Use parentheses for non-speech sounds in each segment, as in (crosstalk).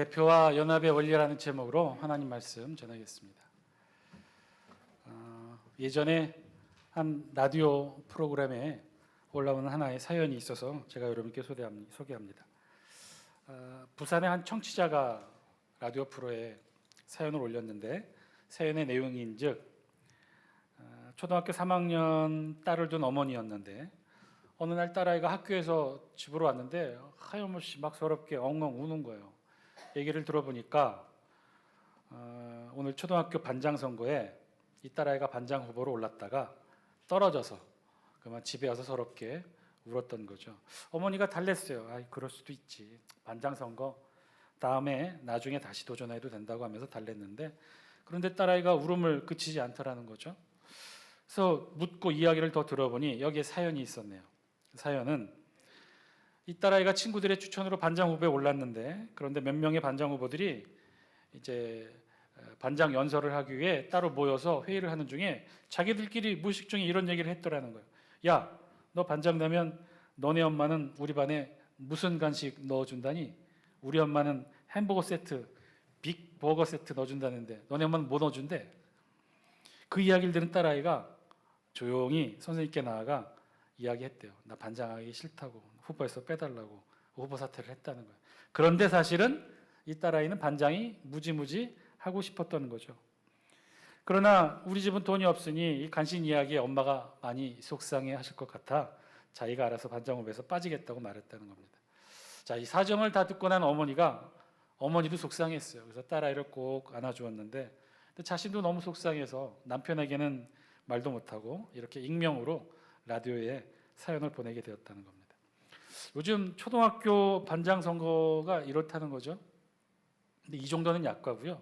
대표와 연합의 원리라는 제목으로 하나님 말씀 전하겠습니다. 어, 예전에 한 라디오 프로그램에 올라오는 하나의 사연이 있어서 제가 여러분께 소개합니- 소개합니다. 어, 부산의 한 청취자가 라디오 프로에 사연을 올렸는데 사연의 내용인즉 어, 초등학교 3학년 딸을 둔 어머니였는데 어느 날 딸아이가 학교에서 집으로 왔는데 하염없이 막 서럽게 엉엉 우는 거예요. 얘기를 들어보니까 어, 오늘 초등학교 반장 선거에 이 딸아이가 반장 후보로 올랐다가 떨어져서 그만 집에 와서 서럽게 울었던 거죠. 어머니가 달랬어요. 아, 그럴 수도 있지. 반장 선거 다음에 나중에 다시 도전해도 된다고 하면서 달랬는데 그런데 딸아이가 울음을 그치지 않더라는 거죠. 그래서 묻고 이야기를 더 들어보니 여기에 사연이 있었네요. 사연은 이 딸아이가 친구들의 추천으로 반장 후보에 올랐는데 그런데 몇 명의 반장 후보들이 이제 어, 반장 연설을 하기 위해 따로 모여서 회의를 하는 중에 자기들끼리 무의식 중에 이런 얘기를 했더라는 거예요. 야, 너 반장 되면 너네 엄마는 우리 반에 무슨 간식 넣어준다니? 우리 엄마는 햄버거 세트, 빅버거 세트 넣어준다는데 너네 엄마는 뭐 넣어준대? 그 이야기를 들은 딸아이가 조용히 선생님께 나아가 이야기했대요. 나 반장하기 싫다고 후보에서 빼달라고 후보 사퇴를 했다는 거예요. 그런데 사실은 이 딸아이는 반장이 무지무지 하고 싶었던 거죠. 그러나 우리 집은 돈이 없으니 이 간신 이야기에 엄마가 많이 속상해 하실 것 같아 자기가 알아서 반장 후보에서 빠지겠다고 말했다는 겁니다. 자, 이 사정을 다 듣고 난 어머니가 어머니도 속상했어요. 그래서 딸아이를 꼭 안아주었는데 자신도 너무 속상해서 남편에게는 말도 못하고 이렇게 익명으로 라디오에 사연을 보내게 되었다는 겁니다. 요즘 초등학교 반장 선거가 이렇다는 거죠. 근데 이 정도는 약과고요.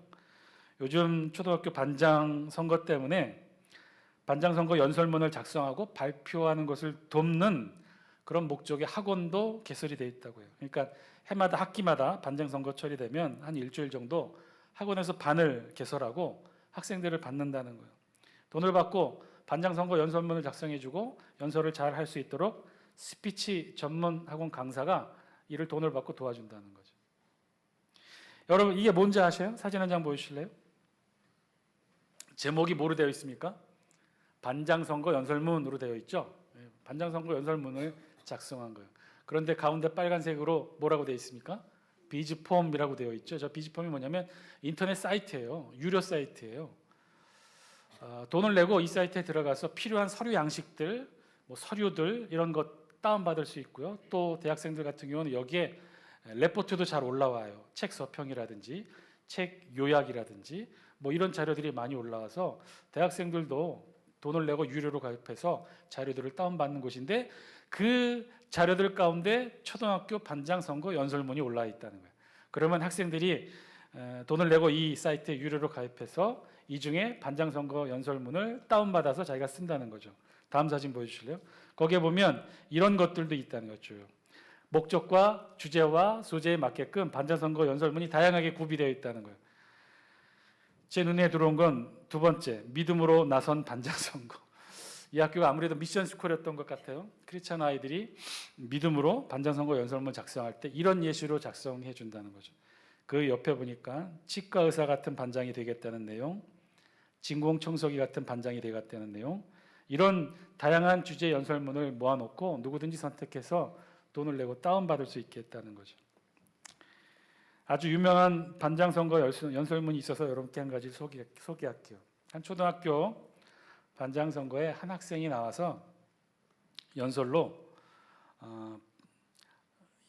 요즘 초등학교 반장 선거 때문에 반장 선거 연설문을 작성하고 발표하는 것을 돕는 그런 목적의 학원도 개설이 돼 있다고요. 그러니까 해마다 학기마다 반장 선거 처리되면 한 일주일 정도 학원에서 반을 개설하고 학생들을 받는다는 거예요. 돈을 받고 반장 선거 연설문을 작성해주고 연설을 잘 할 수 있도록 스피치 전문 학원 강사가 이를 돈을 받고 도와준다는 거죠. 여러분 이게 뭔지 아세요? 사진 한 장 보여주실래요? 제목이 뭐로 되어 있습니까? 반장 선거 연설문으로 되어 있죠. 예, 반장 선거 연설문을 작성한 거예요. 그런데 가운데 빨간색으로 뭐라고 되어 있습니까? 비즈폼이라고 되어 있죠. 저 비즈폼이 뭐냐면 인터넷 사이트예요. 유료 사이트예요. 어, 돈을 내고 이 사이트에 들어가서 필요한 서류 양식들, 뭐 서류들 이런 것 다운 받을 수 있고요. 또 대학생들 같은 경우는 여기에 레포트도 잘 올라와요. 책 서평이라든지 책 요약이라든지 뭐 이런 자료들이 많이 올라와서 대학생들도 돈을 내고 유료로 가입해서 자료들을 다운받는 곳인데 그 자료들 가운데 초등학교 반장 선거 연설문이 올라 있다는 거예요. 그러면 학생들이 에, 돈을 내고 이 사이트에 유료로 가입해서 이 중에 반장 선거 연설문을 다운받아서 자기가 쓴다는 거죠. 다음 사진 보여주실래요? 거기에 보면 이런 것들도 있다는 거죠. 목적과 주제와 소재에 맞게끔 반장 선거 연설문이 다양하게 구비되어 있다는 거예요. 제 눈에 들어온 건 두 번째 믿음으로 나선 반장 선거. 이 학교가 아무래도 미션 스쿨이었던 것 같아요. 크리스찬 아이들이 믿음으로 반장 선거 연설문 작성할 때 이런 예시로 작성해 준다는 거죠. 그 옆에 보니까 치과 의사 같은 반장이 되겠다는 내용, 진공 청소기 같은 반장이 되겠다는 내용, 이런 다양한 주제 연설문을 모아놓고 누구든지 선택해서 돈을 내고 다운받을 수 있겠다는 거죠. 아주 유명한 반장 선거 연설문이 있어서 여러분께 한 가지 소개, 소개할게요. 한 초등학교 반장 선거에 한 학생이 나와서 연설로 어,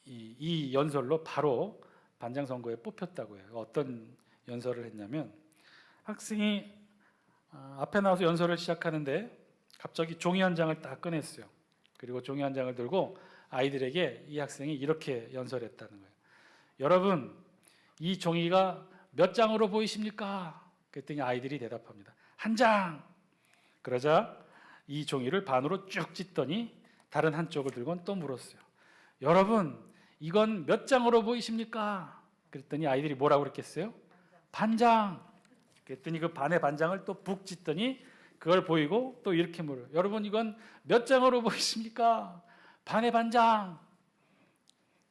이, 이 연설로 바로 반장 선거에 뽑혔다고 해요. 어떤 연설을 했냐면 학생이 어, 앞에 나와서 연설을 시작하는데 갑자기 종이 한 장을 딱 꺼냈어요. 그리고 종이 한 장을 들고 아이들에게 이 학생이 이렇게 연설했다는 거예요. 여러분, 이 종이가 몇 장으로 보이십니까? 그랬더니 아이들이 대답합니다. 한 장. 그러자 이 종이를 반으로 쭉 찢더니 다른 한쪽을 들고는 또 물었어요. 여러분, 이건 몇 장으로 보이십니까? 그랬더니 아이들이 뭐라고 그랬겠어요? 반장. 그랬더니 그 반의 반장을 또 북 찢더니 그걸 보이고 또 이렇게 물어요. 여러분 이건 몇 장으로 (laughs) 보이십니까? 반의 반장.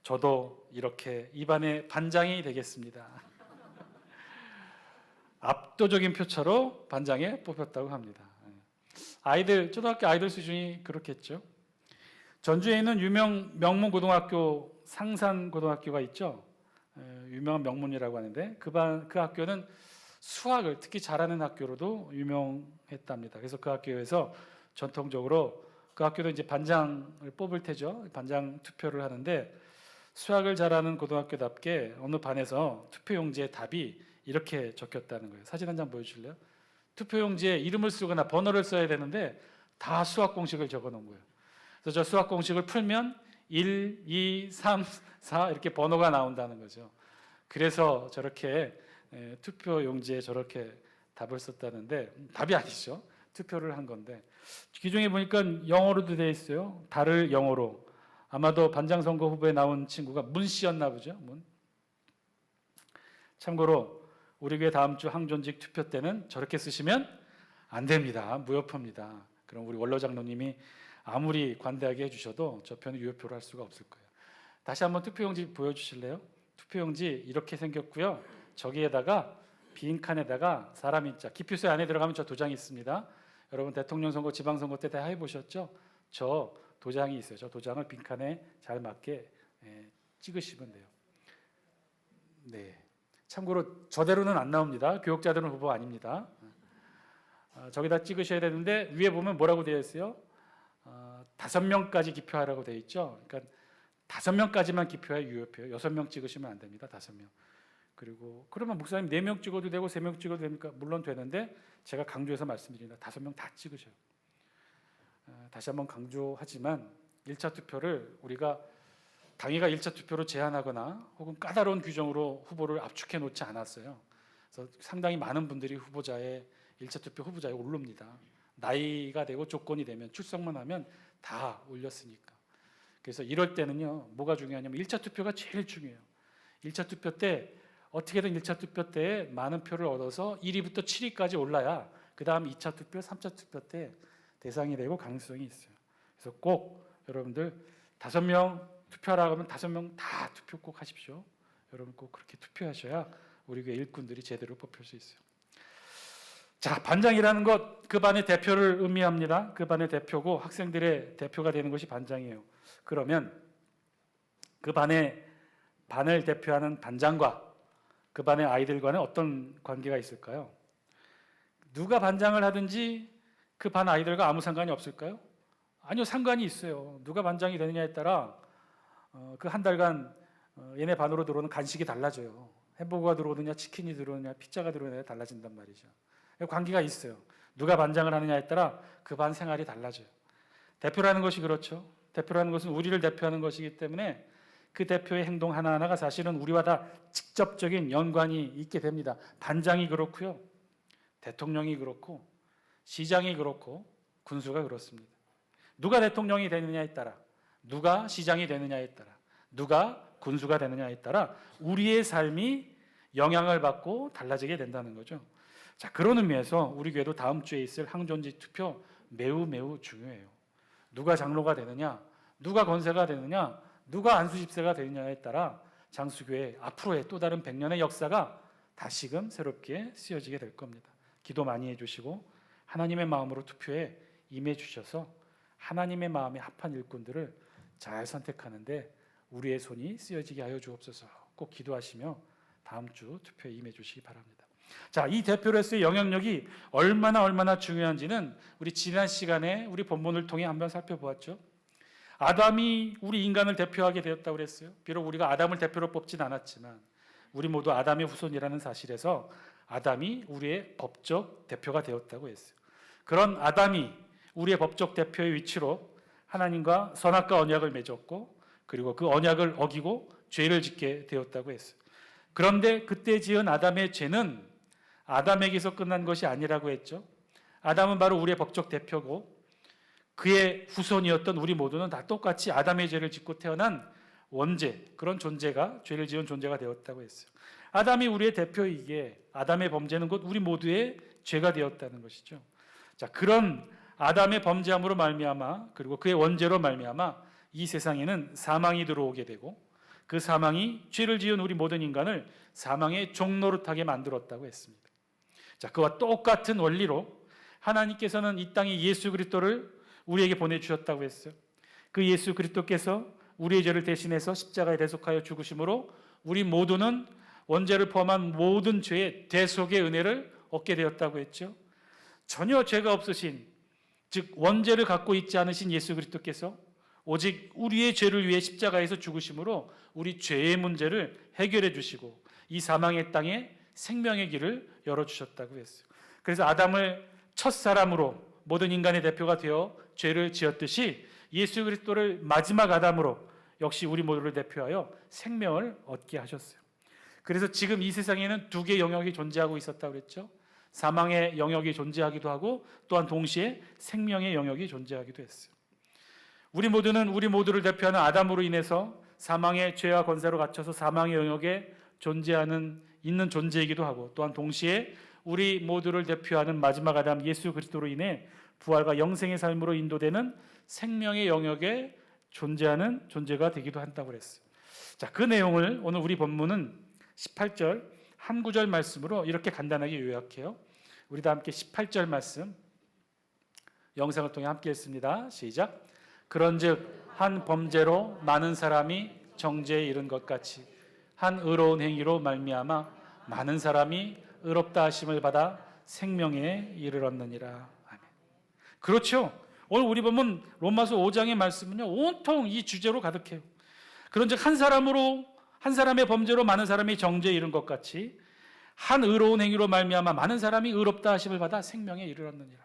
저도 이렇게 입안의 반장이 되겠습니다. (laughs) 압도적인 표차로 반장에 뽑혔다고 합니다. 아이들 초등학교 아이들 수준이 그렇겠죠. 전주에 있는 유명 명문 고등학교 상산 고등학교가 있죠. 에, 유명한 명문이라고 하는데 그 반 그 학교는 수학을 특히 잘하는 학교로도 유명했답니다. 그래서 그 학교에서 전통적으로 그 학교도 이제 반장을 뽑을 테죠. 반장 투표를 하는데 수학을 잘하는 고등학교답게 어느 반에서 투표용지에 답이 이렇게 적혔다는 거예요. 사진 한 장 보여줄래요? 투표용지에 이름을 쓰거나 번호를 써야 되는데 다 수학 공식을 적어 놓은 거예요. 그래서 저 수학 공식을 풀면 1, 2, 3, 4 이렇게 번호가 나온다는 거죠. 그래서 저렇게 에, 투표 용지에 저렇게 답을 썼다는데 음, 답이 아니죠. 투표를 한 건데 기종에 보니까 영어로도 돼 있어요. 달을 영어로 아마도 반장 선거 후보에 나온 친구가 문 씨였나 보죠. 문. 참고로 우리 교회 다음 주 항존직 투표 때는 저렇게 쓰시면 안 됩니다. 무효표입니다. 그럼 우리 원로 장로님이 아무리 관대하게 해주셔도 저 표는 유효표로 할 수가 없을 거예요. 다시 한번 투표용지 보여주실래요? 투표용지 이렇게 생겼고요. 저기에다가 빈 칸에다가 사람 인자 기표소에 안에 들어가면 저 도장이 있습니다. 여러분 대통령 선거, 지방 선거 때 다 해보셨죠? 저 도장이 있어요. 저 도장을 빈 칸에 잘 맞게 예, 찍으시면 돼요. 네. 참고로 저대로는 안 나옵니다. 교육자들은 후보 아닙니다. 아, 저기다 찍으셔야 되는데 위에 보면 뭐라고 되어 있어요? 아, 다섯 명까지 기표하라고 되어 있죠. 그러니까 다섯 명까지만 기표해 유효표예요. 여섯 명 찍으시면 안 됩니다. 다섯 명. 그리고 그러면 목사님 네 명 찍어도 되고 세 명 찍어도 됩니까? 물론 되는데 제가 강조해서 말씀드립니다. 다섯 명 다 찍으셔요. 아, 다시 한번 강조하지만 1차 투표를 우리가 당위가 1차 투표로 제한하거나 혹은 까다로운 규정으로 후보를 압축해 놓지 않았어요. 그래서 상당히 많은 분들이 후보자의 1차 투표 후보자에 오릅니다. 나이가 되고 조건이 되면 출석만 하면 다 올렸으니까. 그래서 이럴 때는요. 뭐가 중요하냐면 1차 투표가 제일 중요해요. 1차 투표 때 어떻게든 1차 투표 때 많은 표를 얻어서 1위부터 7위까지 올라야 그 다음 2차 투표, 3차 투표 때 대상이 되고 가능성이 있어요. 그래서 꼭 여러분들 다섯 명 투표하라고 하면 다섯 명 다 투표 꼭 하십시오. 여러분 꼭 그렇게 투표하셔야 우리 교회 일꾼들이 제대로 뽑힐 수 있어요. 자, 반장이라는 것 그 반의 대표를 의미합니다. 그 반의 대표고 학생들의 대표가 되는 것이 반장이에요. 그러면 그 반의 반을 대표하는 반장과 그 반의 아이들과는 어떤 관계가 있을까요? 누가 반장을 하든지 그 반 아이들과 아무 상관이 없을까요? 아니요, 상관이 있어요. 누가 반장이 되느냐에 따라 어, 그한 달간 어, 얘네 반으로 들어오는 간식이 달라져요. 햄버거가 들어오느냐, 치킨이 들어오느냐, 피자가 들어오느냐 달라진단 말이죠. 관계가 있어요. 누가 반장을 하느냐에 따라 그 반 생활이 달라져요. 대표라는 것이 그렇죠. 대표라는 것은 우리를 대표하는 것이기 때문에 그 대표의 행동 하나하나가 사실은 우리와 다 직접적인 연관이 있게 됩니다. 반장이 그렇고요. 대통령이 그렇고 시장이 그렇고 군수가 그렇습니다. 누가 대통령이 되느냐에 따라 누가 시장이 되느냐에 따라 누가 군수가 되느냐에 따라 우리의 삶이 영향을 받고 달라지게 된다는 거죠. 자, 그런 의미에서 우리 교회도 다음 주에 있을 항존지 투표 매우 매우 중요해요. 누가 장로가 되느냐, 누가 권세가 되느냐, 누가 안수집세가 되느냐에 따라 장수교회 앞으로의 또 다른 100년의 역사가 다시금 새롭게 쓰여지게 될 겁니다. 기도 많이 해주시고 하나님의 마음으로 투표에 임해 주셔서 하나님의 마음에 합한 일꾼들을 잘 선택하는데 우리의 손이 쓰여지게 하여 주옵소서. 꼭 기도하시며 다음 주 투표에 임해 주시기 바랍니다. 자, 이 대표로서의 영향력이 얼마나 얼마나 중요한지는 우리 지난 시간에 우리 본문을 통해 한번 살펴보았죠. 아담이 우리 인간을 대표하게 되었다고 그랬어요. 비록 우리가 아담을 대표로 뽑진 않았지만 우리 모두 아담의 후손이라는 사실에서 아담이 우리의 법적 대표가 되었다고 했어요. 그런 아담이 우리의 법적 대표의 위치로 하나님과 선악과 언약을 맺었고 그리고 그 언약을 어기고 죄를 짓게 되었다고 했어요. 그런데 그때 지은 아담의 죄는 아담에게서 끝난 것이 아니라고 했죠. 아담은 바로 우리의 법적 대표고 그의 후손이었던 우리 모두는 다 똑같이 아담의 죄를 짓고 태어난 원죄 그런 존재가 죄를 지은 존재가 되었다고 했어요. 아담이 우리의 대표이기에 아담의 범죄는 곧 우리 모두의 죄가 되었다는 것이죠. 자 그런 아담의 범죄함으로 말미암아 그리고 그의 원죄로 말미암아 이 세상에는 사망이 들어오게 되고 그 사망이 죄를 지은 우리 모든 인간을 사망의 종노릇하게 만들었다고 했습니다. 자, 그와 똑같은 원리로 하나님께서는 이 땅에 예수 그리스도를 우리에게 보내 주셨다고 했어요. 그 예수 그리스도께서 우리의 죄를 대신해서 십자가에 대속하여 죽으심으로 우리 모두는 원죄를 포함한 모든 죄의 대속의 은혜를 얻게 되었다고 했죠. 전혀 죄가 없으신 즉 원죄를 갖고 있지 않으신 예수 그리스도께서 오직 우리의 죄를 위해 십자가에서 죽으심으로 우리 죄의 문제를 해결해 주시고 이 사망의 땅에 생명의 길을 열어 주셨다고 했어요. 그래서 아담을 첫 사람으로 모든 인간의 대표가 되어 죄를 지었듯이 예수 그리스도를 마지막 아담으로 역시 우리 모두를 대표하여 생명을 얻게 하셨어요. 그래서 지금 이 세상에는 두 개의 영역이 존재하고 있었다고 그랬죠. 사망의 영역이 존재하기도 하고 또한 동시에 생명의 영역이 존재하기도 했어요. 우리 모두는 우리 모두를 대표하는 아담으로 인해서 사망의 죄와 권세로 갇혀서 사망의 영역에 존재하는 있는 존재이기도 하고 또한 동시에 우리 모두를 대표하는 마지막 아담 예수 그리스도로 인해 부활과 영생의 삶으로 인도되는 생명의 영역에 존재하는 존재가 되기도 한다고 그랬어요. 자, 그 내용을 오늘 우리 본문은 18절 한 구절 말씀으로 이렇게 간단하게 요약해요. 우리 다 함께 18절 말씀 영상을 통해 함께 했습니다. 시작. 그런즉 한 범죄로 많은 사람이 정죄에 이른 것 같이 한 의로운 행위로 말미암아 많은 사람이 의롭다 하심을 받아 생명에 이르렀느니라. 그렇죠. 오늘 우리 보면 로마서 5장의 말씀은요. 온통 이 주제로 가득해요. 그런즉 한 사람으로 한 사람의 범죄로 많은 사람이 정죄에 이른 것 같이 한 의로운 행위로 말미암아 많은 사람이 의롭다 하심을 받아 생명에 이르렀느니라.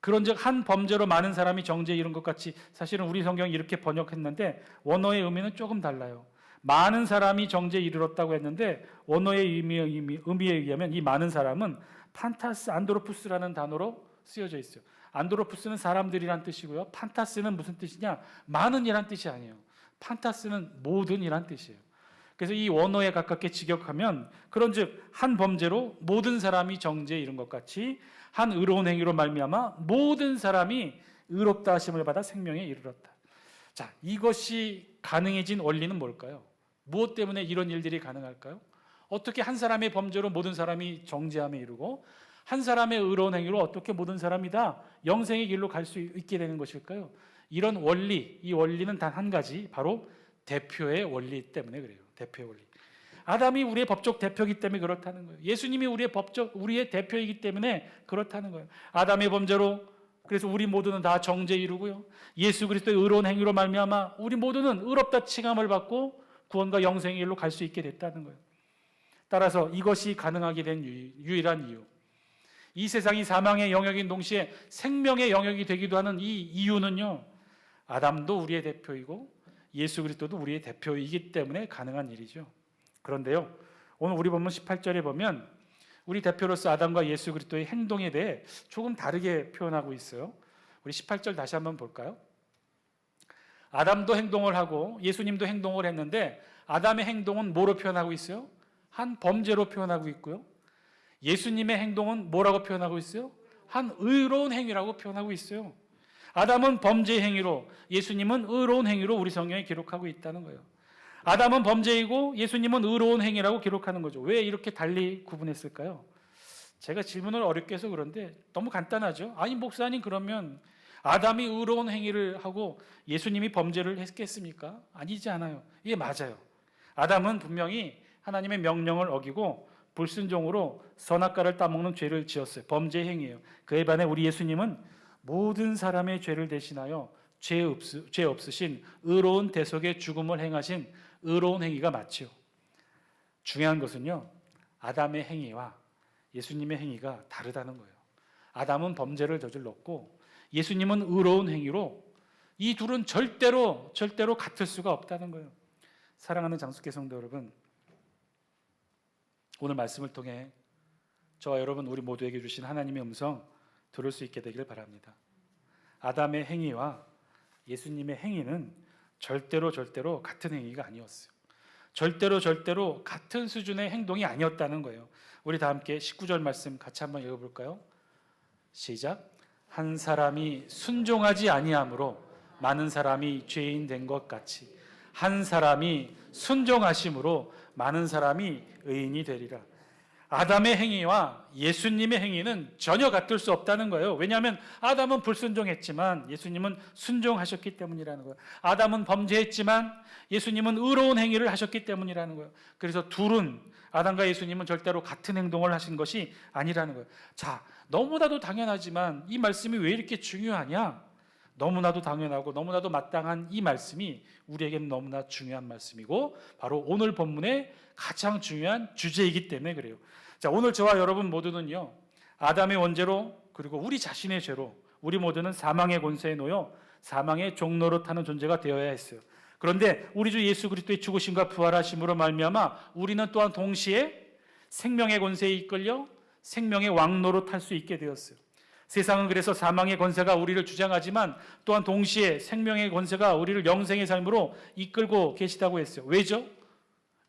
그런즉 한 범죄로 많은 사람이 정죄에 이른 것 같이 사실은 우리 성경이 이렇게 번역했는데 원어의 의미는 조금 달라요. 많은 사람이 정죄에 이르렀다고 했는데 원어의 의미, 의미에 의하면 이 많은 사람은 판타스 안드로푸스라는 단어로 쓰여져 있어요. 안드로푸스는 사람들이란 뜻이고요. 판타스는 무슨 뜻이냐? 많은이란 뜻이 아니에요. 판타스는 모든이란 뜻이에요. 그래서 이 원어에 가깝게 직역하면 그런즉 한 범죄로 모든 사람이 정죄에 이른 것 같이 한 의로운 행위로 말미암아 모든 사람이 의롭다 하심을 받아 생명에 이르렀다. 자, 이것이 가능해진 원리는 뭘까요? 무엇 때문에 이런 일들이 가능할까요? 어떻게 한 사람의 범죄로 모든 사람이 정죄함에 이르고 한 사람의 의로운 행위로 어떻게 모든 사람이 다 영생의 길로 갈 수 있게 되는 것일까요? 이런 원리, 이 원리는 단 한 가지, 바로 대표의 원리 때문에 그래요. 대표의 원리. 아담이 우리의 법적 대표이기 때문에 그렇다는 거예요. 예수님이 우리의 법적 우리의 대표이기 때문에 그렇다는 거예요. 아담의 범죄로 그래서 우리 모두는 다 정죄 이루고요. 예수 그리스도의 의로운 행위로 말미암아 우리 모두는 의롭다 칭함을 받고 구원과 영생의 길로 갈 수 있게 됐다는 거예요. 따라서 이것이 가능하게 된 유일한 이유. 이 세상이 사망의 영역인 동시에 생명의 영역이 되기도 하는 이 이유는요. 아담도 우리의 대표이고 예수 그리스도도 우리의 대표이기 때문에 가능한 일이죠. 그런데요. 오늘 우리 본문 18절에 보면 우리 대표로서 아담과 예수 그리스도의 행동에 대해 조금 다르게 표현하고 있어요. 우리 18절 다시 한번 볼까요? 아담도 행동을 하고 예수님도 행동을 했는데 아담의 행동은 뭐로 표현하고 있어요? 한 범죄로 표현하고 있고요. 예수님의 행동은 뭐라고 표현하고 있어요? 한 의로운 행위라고 표현하고 있어요. 아담은 범죄 행위로, 예수님은 의로운 행위로 우리 성경에 기록하고 있다는 거예요. 아담은 범죄이고 예수님은 의로운 행위라고 기록하는 거죠. 왜 이렇게 달리 구분했을까요? 제가 질문을 어렵게 해서 그런데 너무 간단하죠. 아니 목사님 그러면 아담이 의로운 행위를 하고 예수님이 범죄를 했겠습니까? 아니지 않아요. 이게 맞아요. 아담은 분명히 하나님의 명령을 어기고 불순종으로 선악과를 따먹는 죄를 지었어요. 범죄 행위예요. 그에 반해 우리 예수님은 모든 사람의 죄를 대신하여 죄, 없으, 죄 없으신 의로운 대속의 죽음을 행하신 의로운 행위가 맞죠. 중요한 것은요. 아담의 행위와 예수님의 행위가 다르다는 거예요. 아담은 범죄를 저질렀고 예수님은 의로운 행위로 이 둘은 절대로 절대로 같을 수가 없다는 거예요. 사랑하는 장숙계 성도 여러분, 오늘 말씀을 통해 저와 여러분 우리 모두에게 주신 하나님의 음성 들을 수 있게 되기를 바랍니다. 아담의 행위와 예수님의 행위는 절대로 절대로 같은 행위가 아니었어요. 절대로 절대로 같은 수준의 행동이 아니었다는 거예요. 우리 다 함께 19절 말씀 같이 한번 읽어 볼까요? 시작. 한 사람이 순종하지 아니함으로 많은 사람이 죄인 된 것 같이 한 사람이 순종하심으로 많은 사람이 의인이 되리라. 아담의 행위와 예수님의 행위는 전혀 같을 수 없다는 거예요. 왜냐하면 아담은 불순종했지만 예수님은 순종하셨기 때문이라는 거예요. 아담은 범죄했지만 예수님은 의로운 행위를 하셨기 때문이라는 거예요. 그래서 둘은 아담과 예수님은 절대로 같은 행동을 하신 것이 아니라는 거예요. 자, 너무나도 당연하지만 이 말씀이 왜 이렇게 중요하냐? 너무나도 당연하고 너무나도 마땅한 이 말씀이 우리에게는 너무나 중요한 말씀이고 바로 오늘 본문의 가장 중요한 주제이기 때문에 그래요. 자, 오늘 저와 여러분 모두는요. 아담의 원죄로 그리고 우리 자신의 죄로 우리 모두는 사망의 권세에 놓여 사망의 종로로 타는 존재가 되어야 했어요. 그런데 우리 주 예수 그리스도의 죽으심과 부활하심으로 말미암아 우리는 또한 동시에 생명의 권세에 이끌려 생명의 왕로로 탈 수 있게 되었어요. 세상은 그래서 사망의 권세가 우리를 주장하지만 또한 동시에 생명의 권세가 우리를 영생의 삶으로 이끌고 계시다고 했어요. 왜죠?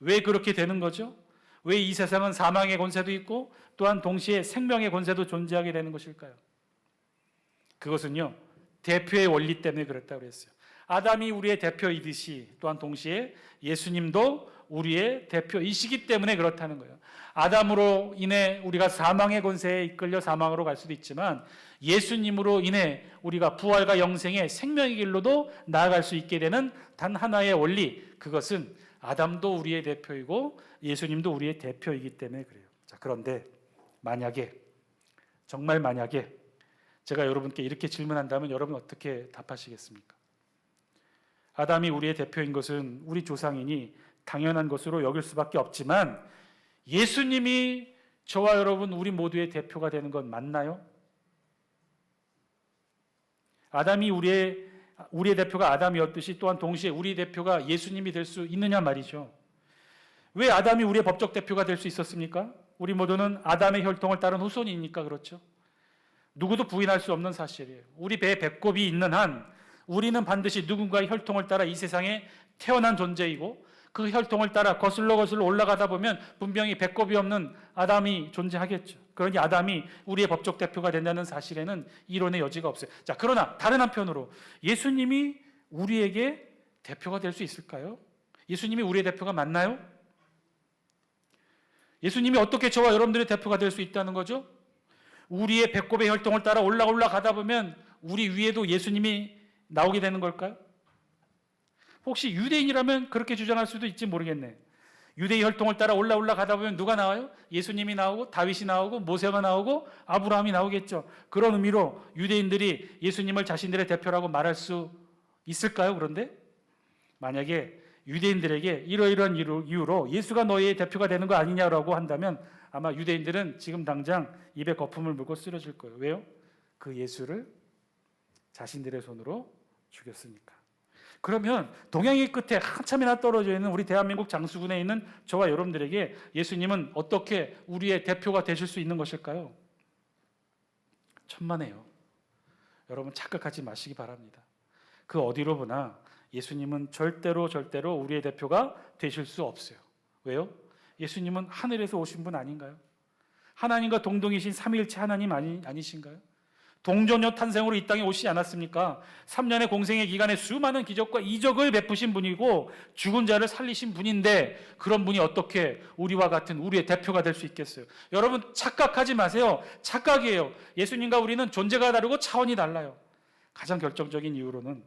왜 그렇게 되는 거죠? 왜 이 세상은 사망의 권세도 있고 또한 동시에 생명의 권세도 존재하게 되는 것일까요? 그것은요, 대표의 원리 때문에 그랬다고 그랬어요. 아담이 우리의 대표이듯이 또한 동시에 예수님도 우리의 대표이시기 때문에 그렇다는 거예요. 아담으로 인해 우리가 사망의 권세에 이끌려 사망으로 갈 수도 있지만 예수님으로 인해 우리가 부활과 영생의 생명의 길로도 나아갈 수 있게 되는 단 하나의 원리 그것은 아담도 우리의 대표이고 예수님도 우리의 대표이기 때문에 그래요. 자, 그런데 만약에 정말 만약에 제가 여러분께 이렇게 질문한다면 여러분 어떻게 답하시겠습니까? 아담이 우리의 대표인 것은 우리 조상이니 당연한 것으로 여길 수밖에 없지만 예수님이 저와 여러분 우리 모두의 대표가 되는 건 맞나요? 아담이 우리의 우리의 대표가 아담이었듯이 또한 동시에 우리 대표가 예수님이 될 수 있느냐 말이죠. 왜 아담이 우리의 법적 대표가 될 수 있었습니까? 우리 모두는 아담의 혈통을 따른 후손이니까 그렇죠. 누구도 부인할 수 없는 사실이에요. 우리 배에 배꼽이 있는 한 우리는 반드시 누군가의 혈통을 따라 이 세상에 태어난 존재이고 그 혈통을 따라 거슬러 거슬러 올라가다 보면 분명히 배꼽이 없는 아담이 존재하겠죠. 그러니 아담이 우리의 법적 대표가 된다는 사실에는 이론의 여지가 없어요. 자, 그러나 다른 한편으로 예수님이 우리에게 대표가 될 수 있을까요? 예수님이 우리의 대표가 맞나요? 예수님이 어떻게 저와 여러분들의 대표가 될 수 있다는 거죠? 우리의 배꼽의 혈통을 따라 올라 올라가다 보면 우리 위에도 예수님이 나오게 되는 걸까요? 혹시 유대인이라면 그렇게 주장할 수도 있지 모르겠네. 유대의 혈통을 따라 올라 올라가다 보면 누가 나와요? 예수님이 나오고 다윗이 나오고 모세가 나오고 아브라함이 나오겠죠. 그런 의미로 유대인들이 예수님을 자신들의 대표라고 말할 수 있을까요? 그런데 만약에 유대인들에게 이러이러한 이유로 예수가 너희의 대표가 되는 거 아니냐라고 한다면 아마 유대인들은 지금 당장 입에 거품을 물고 쓰러질 거예요. 왜요? 그 예수를 자신들의 손으로 죽였으니까. 그러면 동양의 끝에 한참이나 떨어져 있는 우리 대한민국 장수군에 있는 저와 여러분들에게 예수님은 어떻게 우리의 대표가 되실 수 있는 것일까요? 천만에요. 여러분 착각하지 마시기 바랍니다. 그 어디로 보나 예수님은 절대로 절대로 우리의 대표가 되실 수 없어요. 왜요? 예수님은 하늘에서 오신 분 아닌가요? 하나님과 동동이신 삼위일체 하나님 아니, 아니신가요? 동정녀 탄생으로 이 땅에 오시지 않았습니까? 3년의 공생의 기간에 수많은 기적과 이적을 베푸신 분이고 죽은 자를 살리신 분인데 그런 분이 어떻게 우리와 같은 우리의 대표가 될 수 있겠어요? 여러분 착각하지 마세요. 착각이에요. 예수님과 우리는 존재가 다르고 차원이 달라요. 가장 결정적인 이유로는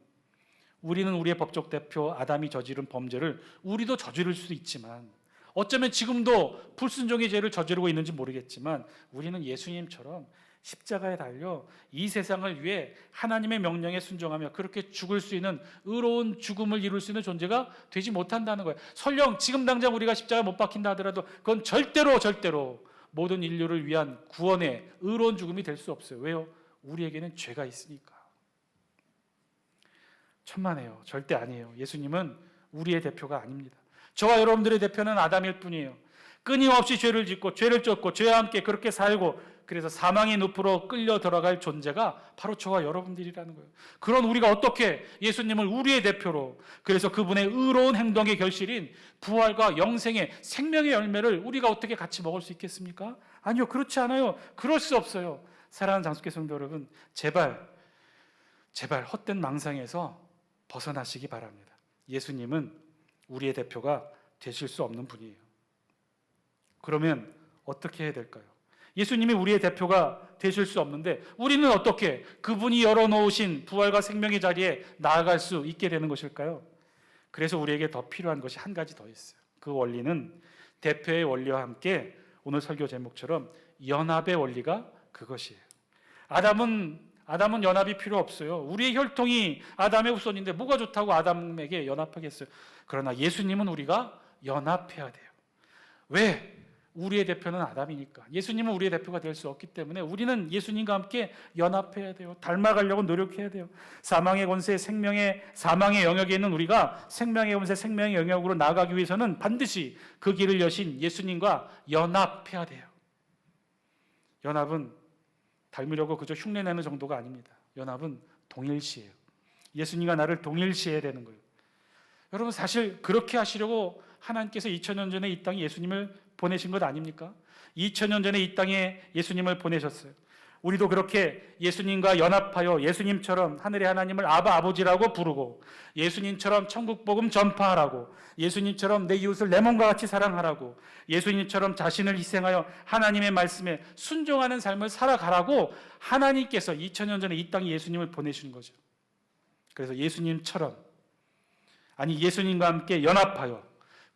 우리는 우리의 법적 대표 아담이 저지른 범죄를 우리도 저지를 수도 있지만 어쩌면 지금도 불순종의 죄를 저지르고 있는지 모르겠지만 우리는 예수님처럼 십자가에 달려 이 세상을 위해 하나님의 명령에 순종하며 그렇게 죽을 수 있는 의로운 죽음을 이룰 수 있는 존재가 되지 못한다는 거예요. 설령 지금 당장 우리가 십자가에 못 박힌다 하더라도 그건 절대로 절대로 모든 인류를 위한 구원의 의로운 죽음이 될 수 없어요. 왜요? 우리에게는 죄가 있으니까. 천만에요. 절대 아니에요. 예수님은 우리의 대표가 아닙니다. 저와 여러분들의 대표는 아담일 뿐이에요. 끊임없이 죄를 짓고 죄를 쫓고 죄와 함께 그렇게 살고 그래서 사망의 늪으로 끌려 들어갈 존재가 바로 저와 여러분들이라는 거예요. 그런 우리가 어떻게 예수님을 우리의 대표로 그래서 그분의 의로운 행동의 결실인 부활과 영생의 생명의 열매를 우리가 어떻게 같이 먹을 수 있겠습니까? 아니요. 그렇지 않아요. 그럴 수 없어요. 사랑하는 장숙계 성도 여러분, 제발 제발 헛된 망상에서 벗어나시기 바랍니다. 예수님은 우리의 대표가 되실 수 없는 분이에요. 그러면 어떻게 해야 될까요? 예수님이 우리의 대표가 되실 수 없는데 우리는 어떻게 그분이 열어놓으신 부활과 생명의 자리에 나아갈 수 있게 되는 것일까요? 그래서 우리에게 더 필요한 것이 한 가지 더 있어요. 그 원리는 대표의 원리와 함께 오늘 설교 제목처럼 연합의 원리가 그것이에요. 아담은 아담은 연합이 필요 없어요. 우리의 혈통이 아담의 후손인데 뭐가 좋다고 아담에게 연합하겠어요? 그러나 예수님은 우리가 연합해야 돼요. 왜? 우리의 대표는 아담이니까. 예수님은 우리의 대표가 될 수 없기 때문에 우리는 예수님과 함께 연합해야 돼요. 닮아가려고 노력해야 돼요. 사망의 권세, 생명의 사망의 영역에 있는 우리가 생명의 권세, 생명의 영역으로 나아가기 위해서는 반드시 그 길을 여신 예수님과 연합해야 돼요. 연합은 닮으려고 그저 흉내내는 정도가 아닙니다. 연합은 동일시예요. 예수님과 나를 동일시해야 되는 거예요. 여러분 사실 그렇게 하시려고 하나님께서 2000년 전에 이 땅에 예수님을 보내신 것 아닙니까? 2000년 전에 이 땅에 예수님을 보내셨어요. 우리도 그렇게 예수님과 연합하여 예수님처럼 하늘의 하나님을 아바 아버지라고 부르고 예수님처럼 천국 복음 전파하라고 예수님처럼 내 이웃을 내 몸과 같이 사랑하라고 예수님처럼 자신을 희생하여 하나님의 말씀에 순종하는 삶을 살아가라고 하나님께서 2000년 전에 이 땅에 예수님을 보내신 거죠. 그래서 예수님처럼 아니 예수님과 함께 연합하여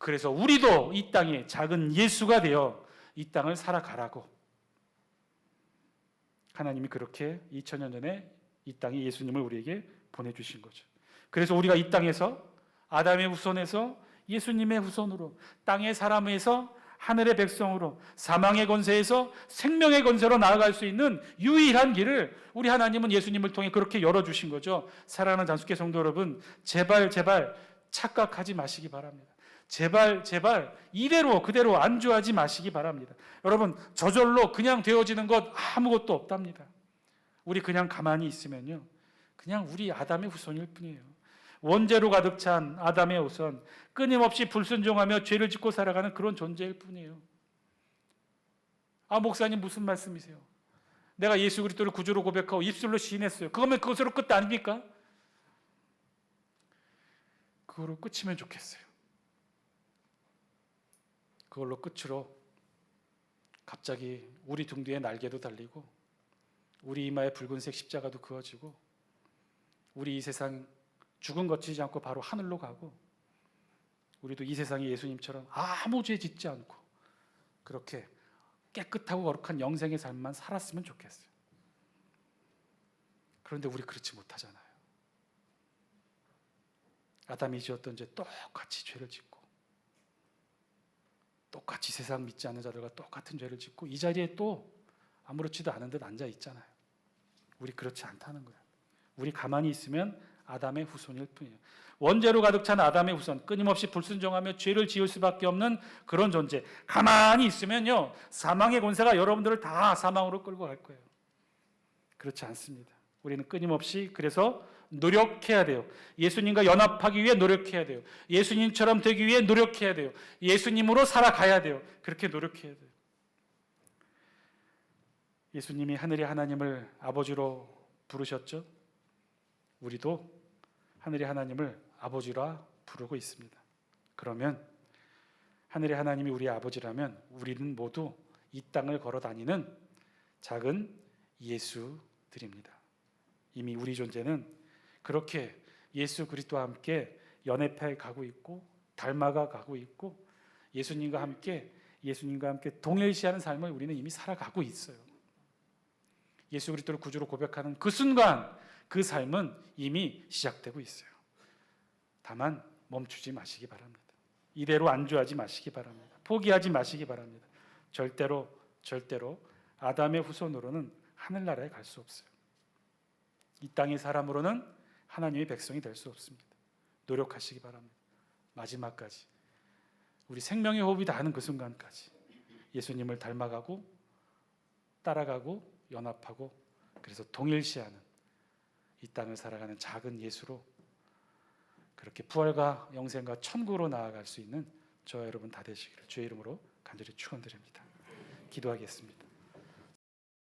그래서 우리도 이 땅에 작은 예수가 되어 이 땅을 살아가라고 하나님이 그렇게 2000년 전에 이 땅에 예수님을 우리에게 보내주신 거죠. 그래서 우리가 이 땅에서 아담의 후손에서 예수님의 후손으로 땅의 사람에서 하늘의 백성으로 사망의 권세에서 생명의 권세로 나아갈 수 있는 유일한 길을 우리 하나님은 예수님을 통해 그렇게 열어주신 거죠. 사랑하는 장숙계 성도 여러분, 제발 제발 착각하지 마시기 바랍니다. 제발 제발 이대로 그대로 안주하지 마시기 바랍니다. 여러분 저절로 그냥 되어지는 것 아무것도 없답니다. 우리 그냥 가만히 있으면요. 그냥 우리 아담의 후손일 뿐이에요. 원죄로 가득 찬 아담의 후손, 끊임없이 불순종하며 죄를 짓고 살아가는 그런 존재일 뿐이에요. 아 목사님 무슨 말씀이세요? 내가 예수 그리스도를 구주로 고백하고 입술로 시인했어요. 그거면 그것으로 끝 아닙니까? 그거로 끝이면 좋겠어요. 그걸로 끝으로 갑자기 우리 등 뒤에 날개도 달리고 우리 이마에 붉은색 십자가도 그어지고 우리 이 세상 죽은 거치지 않고 바로 하늘로 가고 우리도 이 세상에 예수님처럼 아무 죄 짓지 않고 그렇게 깨끗하고 거룩한 영생의 삶만 살았으면 좋겠어요. 그런데 우리 그렇지 못하잖아요. 아담이 지었던 죄 똑같이 죄를 짓고 똑같이 세상 믿지 않는 자들과 똑같은 죄를 짓고 이 자리에 또 아무렇지도 않은 듯 앉아 있잖아요. 우리 그렇지 않다는 거예요. 우리 가만히 있으면 아담의 후손일 뿐이에요. 원죄로 가득 찬 아담의 후손, 끊임없이 불순종하며 죄를 지을 수밖에 없는 그런 존재. 가만히 있으면요, 사망의 권세가 여러분들을 다 사망으로 끌고 갈 거예요. 그렇지 않습니다. 우리는 끊임없이 그래서 노력해야 돼요. 예수님과 연합하기 위해 노력해야 돼요. 예수님처럼 되기 위해 노력해야 돼요. 예수님으로 살아가야 돼요. 그렇게 노력해야 돼요. 예수님이 하늘의 하나님을 아버지로 부르셨죠? 우리도 하늘의 하나님을 아버지라 부르고 있습니다. 그러면 하늘의 하나님이 우리의 아버지라면 우리는 모두 이 땅을 걸어 다니는 작은 예수들입니다. 이미 우리 존재는 그렇게 예수 그리스도와 함께 연합해 가고 있고 닮아가 가고 있고 예수님과 함께 예수님과 함께 동일시하는 삶을 우리는 이미 살아가고 있어요. 예수 그리스도를 구주로 고백하는 그 순간 그 삶은 이미 시작되고 있어요. 다만 멈추지 마시기 바랍니다. 이대로 안주하지 마시기 바랍니다. 포기하지 마시기 바랍니다. 절대로 절대로 아담의 후손으로는 하늘나라에 갈 수 없어요. 이 땅의 사람으로는 하나님의 백성이 될 수 없습니다. 노력하시기 바랍니다. 마지막까지 우리 생명의 호흡이 닿는 그 순간까지 예수님을 닮아가고 따라가고 연합하고 그래서 동일시하는 이 땅을 살아가는 작은 예수로 그렇게 부활과 영생과 천국으로 나아갈 수 있는 저와 여러분 다 되시기를 주의 이름으로 간절히 축원드립니다. 기도하겠습니다.